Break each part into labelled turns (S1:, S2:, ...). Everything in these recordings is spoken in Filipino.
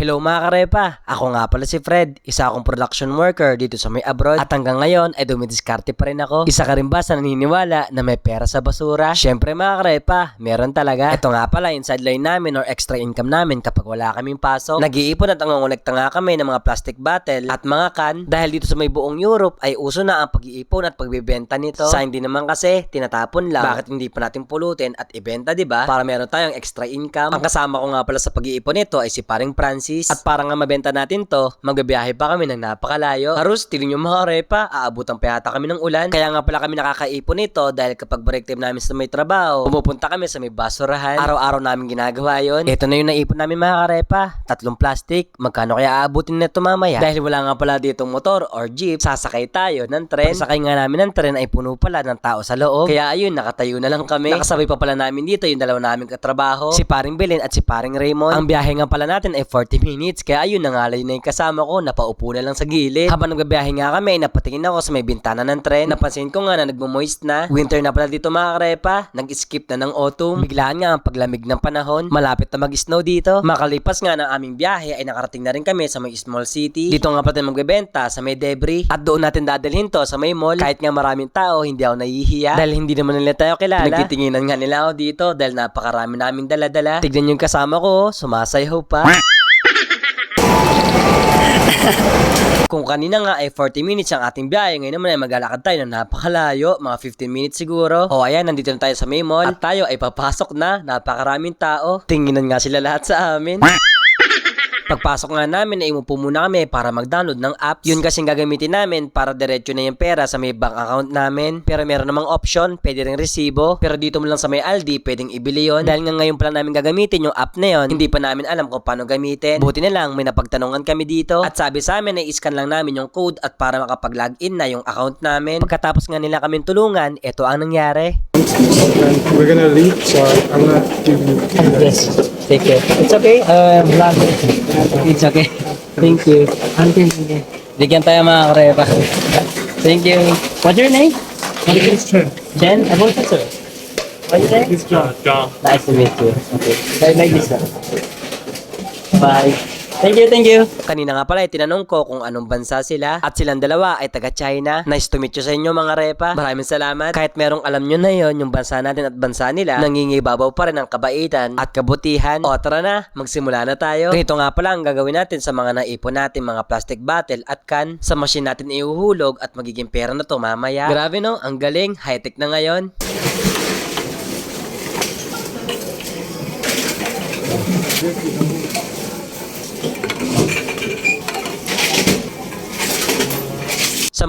S1: Hello mga karepa, ako nga pala si Fred, isa akong production worker dito sa may abroad at hanggang ngayon ay dumidiskarte pa rin ako. Isa ka rin ba sa naniniwala na may pera sa basura? Syempre mga karepa, meron talaga. Ito nga pala yung sideline namin or extra income namin kapag wala kaming pasok. Nag-iipon at nangongolekta nga kami ng mga plastic bottle at mga can dahil dito sa may buong Europe ay uso na ang pag-iipon at pagbibenta nito. Sa hindi naman kasi, tinatapon lang. Bakit hindi pa natin pulutin at ibenta, ba? Para meron tayong extra income. Ang kasama ko nga pala sa pag-iipon nito ay si paring Francis. At para nga mabenta natin to, magbibiyahe pa kami ng napakalayo. Harus, tingin yung mga repa, aabutan pa yata kami ng ulan. Kaya nga pala kami nakakaipon nito dahil kapag break time namin sa may trabaho, pumupunta kami sa may basurahan. Araw-araw namin ginagawa yon. Ito na yung naipon namin mga karepa. Tatlong plastic. Magkano kaya aabutin na ito mamaya? Dahil wala nga pala ditong motor or jeep, sasakay tayo ng tren. Sakay nga namin ng tren ay puno pala ng tao sa loob. Kaya ayun, nakatayo na lang kami. Nakasabay pa pala namin dito yung dalawa naming katrabaho. Si paring Belen at si paring Raymond. Ang biyahe nga pala natin ay 40 minutes. Kaya ayun, nangalay na yung kasama ko. Napaupo na lang sa gilid. Habang nagbabiyahe nga kami, napatingin ako sa may bintana ng tren. Napansin ko nga na nagmo-moist na. Winter na pala dito mga karepa. Nag-skip na ng autumn. Biglaan nga ang paglamig ng panahon. Malapit na mag-snow dito. Makalipas nga ng aming biyahe ay nakarating na rin kami sa may small city. Dito nga pala magbebenta sa may debris. At doon natin dadalhin to sa may mall. Kahit nga maraming tao, hindi ako nahihiya. Dahil hindi naman nila tayo kilala. Nagtitinginan nga nila ako dito dahil napakarami naming dala-dala. Tignan yung kasama ko, sumasayaw pa. Kung kanina nga ay 40 minutes ang ating biyahe, ngayon naman ay maglalakad tayo ng napakalayo, mga 15 minutes siguro. O ayan, nandito na tayo sa may mall. At tayo ay papasok na, napakaraming tao. Tinginan nga sila lahat sa amin. Pagpasok nga namin ay umupo muna kami para mag-download ng apps. Yun kasing gagamitin namin para diretso na yung pera sa may bank account namin. Pero meron namang option, pwede rin resibo. Pero dito mo lang sa may Aldi, pwedeng ibili yon. Dahil nga ngayon pa lang namin gagamitin yung app na yon, hindi pa namin alam kung paano gamitin. Buti na lang, may napagtanungan kami dito. At sabi sa amin, ay scan lang namin yung code at para makapag-login na yung account namin. Pagkatapos nga nila kami tulungan, ito ang nangyari.
S2: and we're gonna leave, so I'm gonna give you.
S1: Yes, take care. It's okay. Uh, vlog. It's okay. Thank you. Auntie, sige. Bigyan tayo mga karepa. Thank you. What's your name?
S2: Ten.
S1: Jen? About you, sir. What's your name?
S2: John. John.
S1: Nice to meet you. Okay. Bye, like this, sir. Bye. Thank you, thank you. Kanina nga pala, eh, tinanong ko kung anong bansa sila at silang dalawa ay taga China. Nice to meet you sa inyo mga repa. Maraming salamat. Kahit merong alam nyo na yon yung bansa natin at bansa nila, nangingibabaw pa rin ang kabaitan at kabutihan. O tara na, magsimula na tayo. Ganito nga pala ang gagawin natin sa mga naipon natin mga plastic bottle at can. Sa machine natin ihuhulog at magiging pera na to mamaya. Grabe no, ang galing. High-tech na ngayon. Sa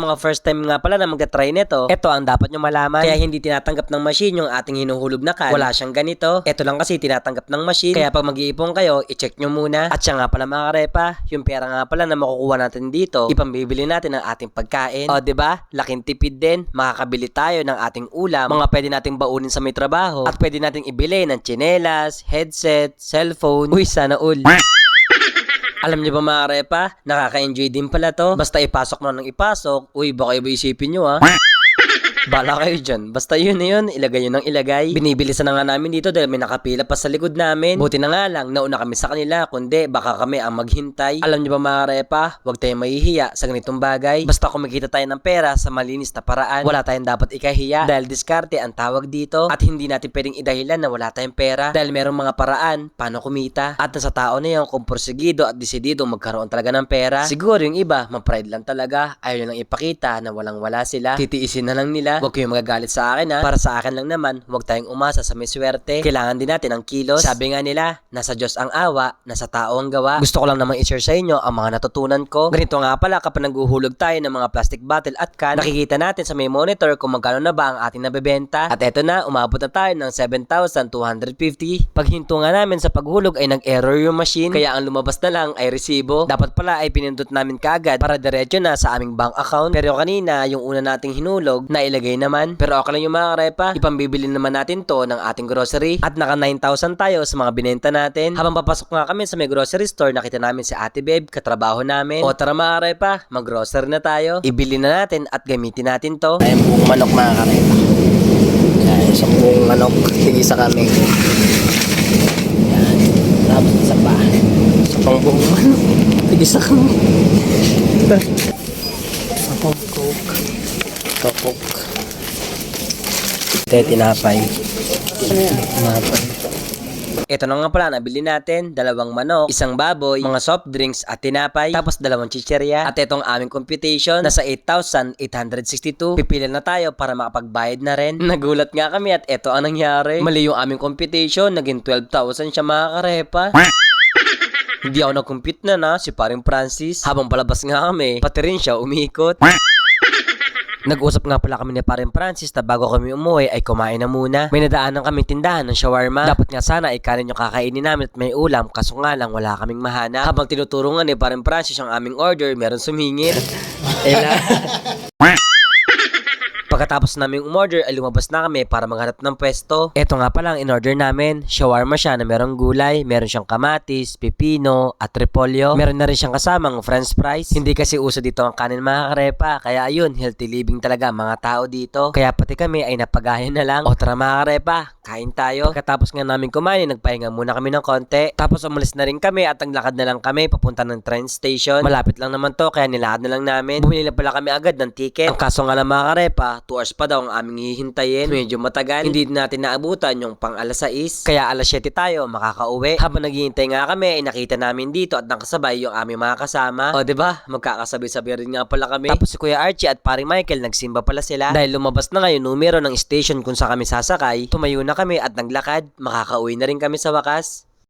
S1: mga first time nga pala na mag-try nito, ito ang dapat nyo malaman. Kaya hindi tinatanggap ng machine yung ating hinuhulog na can. Wala siyang ganito. Ito lang kasi tinatanggap ng machine. Kaya pag mag-iipon kayo, i-check nyo muna. At siya nga pala mga karepa, yung pera nga pala na makukuha natin dito, ipambibili natin ng ating pagkain. O, ba? Laking tipid din. Makakabili tayo ng ating ulam, mga pwede nating baunin sa may trabaho, at pwede nating ibili ng tsinelas, headset, cellphone. Uy, sana all. Alam niyo ba mga repa, nakaka-enjoy din pala to. Basta ipasok mo nang ipasok, uy baka iba isipin nyo ha. Bala kayo dyan. Basta yun na yun, ilagay yun ng ilagay. Binibilisan na nga namin dito dahil may nakapila pa sa likod namin. Buti na nga lang, nauna kami sa kanila, kundi baka kami ang maghintay. Alam niyo ba mga repa, huwag tayong mahihiya sa ganitong bagay. Basta kumikita tayo ng pera sa malinis na paraan, wala tayong dapat ikahiya dahil diskarte ang tawag dito at hindi natin pwedeng idahilan na wala tayong pera dahil merong mga paraan paano kumita. At nasa tao na yun kung porsigido at desidido magkaroon talaga ng pera. Siguro yung iba, ma-pride lang talaga, ayaw lang ipakita na walang wala sila. Titiisin na lang nila. Huwag kayong magagalit sa akin ha. Para sa akin lang naman, huwag tayong umasa sa may swerte. Kailangan din natin ang kilos. Sabi nga nila, nasa Diyos ang awa, nasa tao ang gawa. Gusto ko lang namang i-share sa inyo ang mga natutunan ko. Ganito nga pala kapag naghuhulog tayo ng mga plastic bottle at can, nakikita natin sa may monitor kung magkano na ba ang ating nabebenta. At eto na, umabot na tayo ng 7,250. Pag hinto nga namin sa paghulog ay nag-error yung machine, kaya ang lumabas na lang ay resibo. Dapat pala ay pinindot namin kagad para diretso na sa aming bank account. Pero kanina, yung una nating hinulog, nailagay naman. Pero okay lang yung mga repa, ipambibili naman natin to ng ating grocery. At naka 9,000 tayo sa mga binenta natin. Habang papasok nga kami sa may grocery store, nakita namin si Ate Babe, katrabaho namin. O tara mga repa, mag-grocery na tayo. Ibili na natin at gamitin natin to. Ay, buong manok mga karepa. Yan, isang buong manok, tigisa kami. Yan. Tapos pa. Isa pa Pang buong ano. Tigis. Akong coke. Ito coke. Ito yung tinapay. Tinapay. Ito na nga pala, nabili natin, dalawang manok, isang baboy, mga soft drinks at tinapay, tapos dalawang chicherya. At itong aming computation, nasa 8,862. Pipila na tayo para makapagbayad na rin. Nagulat nga kami at ito ang nangyari. Mali yung aming computation, naging 12,000 siya mga karepa. Hindi ako nag-compute na na, si paring Francis. Habang palabas nga kami, pati rin siya umikot. Nag-usap nga pala kami ni Parin Francis na bago kami umuwi ay kumain na muna. May nadaanan kaming tindahan ng shawarma. Dapat nga sana ay kanin yung kakainin namin at may ulam kaso nga lang wala kaming mahana. Habang tinuturo nga ni Parin Francis ang aming order, meron sumingit. Ela. Pagkatapos namin umorder ay lumabas na kami para maghanap ng pwesto. Ito nga pala ang in-order namin. Shawarma siya na merong gulay, meron siyang kamatis, pipino, at repolyo. Meron na rin siyang kasamang french fries. Hindi kasi uso dito ang kanin mga karepa. Kaya ayun, healthy living talaga mga tao dito. Kaya pati kami ay napagayan na lang. O tara mga karepa, kain tayo. Pagkatapos nga namin kumain, nagpahinga muna kami ng konti. Tapos umalis na rin kami at naglakad na lang kami papunta ng train station. Malapit lang naman to kaya nilakad na lang namin. Bumili na pala kami agad ng ticket. Ang kaso nga lang mga karepa, 2 hours pa daw ang aming hihintayin. Medyo matagal. Hindi natin naabutan yung pang alas 6. Kaya alas 7 tayo makakauwi. Habang naghihintay nga kami ay nakita namin dito at nakasabay yung aming mga kasama. O ba? Magkakasabay-sabay rin nga pala kami. Tapos si Kuya Archie at paring Michael nagsimba pala sila. Dahil lumabas na nga yung numero ng station kung saan kami sasakay, tumayo na kami at naglakad. Makakauwi na rin kami sa wakas.